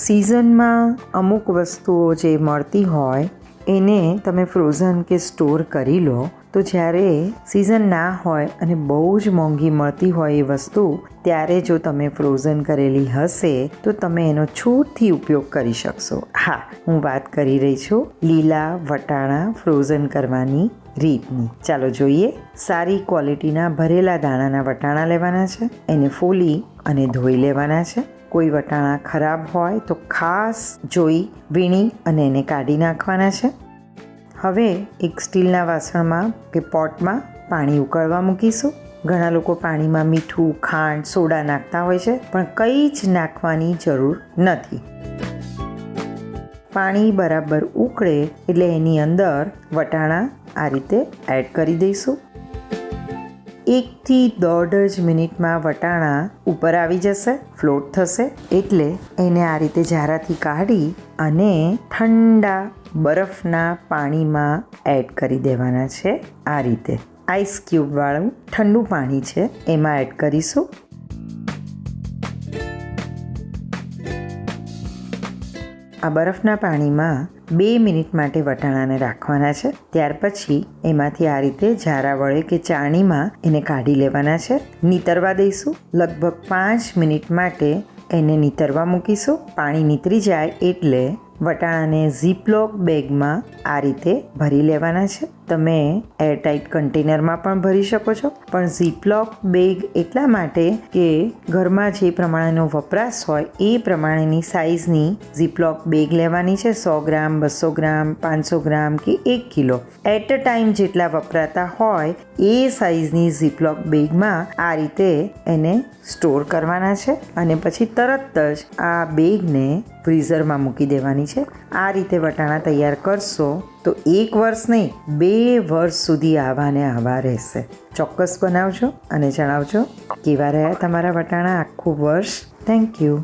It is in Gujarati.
સિઝનમાં અમુક વસ્તુઓ જે મળતી હોય, એને તમે ફ્રોઝન કે સ્ટોર કરી લો. તો જ્યારે સિઝન ના હોય અને બહુ જ મોંઘી મળતી હોય એ વસ્તુ, ત્યારે જો તમે ફ્રોઝન કરેલી હશે, તો તમે એનો છૂટથી ઉપયોગ કરી શકશો. હા, હું વાત કરી રહી છું લીલા વટાણા ફ્રોઝન કરવાની રીતની. ચાલો જોઈએ. સારી ક્વોલિટીના ભરેલા દાણાના વટાણા લેવાના છે, એને ફોલી અને ધોઈ લેવાના છે. કોઈ વટાણા ખરાબ હોય તો ખાસ જોઈ, વીણી અને એને કાઢી નાખવાના છે. હવે એક સ્ટીલના વાસણમાં કે પોટમાં પાણી ઉકળવા મૂકીશું. ઘણા લોકો પાણીમાં મીઠું, ખાંડ, સોડા નાખતા હોય છે, પણ કંઈ જ નાખવાની જરૂર નથી. પાણી બરાબર ઉકળે એટલે એની અંદર વટાણા આ રીતે એડ કરી દઈશું. એકથી દોઢ જ મિનિટમાં વટાણા ઉપર આવી જશે, ફ્લોટ થશે, એટલે એને આ રીતે ઝારાથી કાઢી અને ઠંડા બરફના પાણીમાં એડ કરી દેવાના છે આ રીતે. આઈસ ક્યુબવાળું ઠંડુ પાણી છે, એમાં એડ કરીશું. આ બરફના પાણીમાં બે મિનિટ માટે વટાણાને રાખવાના છે. ત્યાર પછી એમાંથી આ રીતે ઝારા વડે કે ચાણીમાં એને કાઢી લેવાના છે. નીતરવા દઈશું. લગભગ પાંચ મિનિટ માટે એને નીતરવા મૂકીશું. પાણી નીતરી જાય એટલે વટાણાને ઝીપલોક બેગમાં આ રીતે ભરી લેવાના છે. તમે એરટાઇટ કન્ટેનરમાં પણ ભરી શકો છો. પણ ઝીપલોક બેગ એટલા માટે કે ઘરમાં જે પ્રમાણેનો વપરાશ હોય એ પ્રમાણેની સાઇઝની ઝીપલોક બેગ લેવાની છે. સો ગ્રામ, બસો ગ્રામ, પાંચસો ગ્રામ કે એક કિલો. એટ અ ટાઈમ જેટલા વપરાતા હોય એ સાઇઝની ઝીપલોક બેગમાં આ રીતે એને સ્ટોર કરવાના છે. અને પછી તરત જ આ બેગને ફ્રીઝરમાં મૂકી દેવાની છે. આ રીતે વટાણા તૈયાર કરશો તો એક વર્ષ નહીં, બે વર્ષ સુધી આવાને આવા રહેશે. ચોક્કસ બનાવજો અને જણાવજો કેવા રહ્યા તમારા વટાણા આખું વર્ષ. Thank you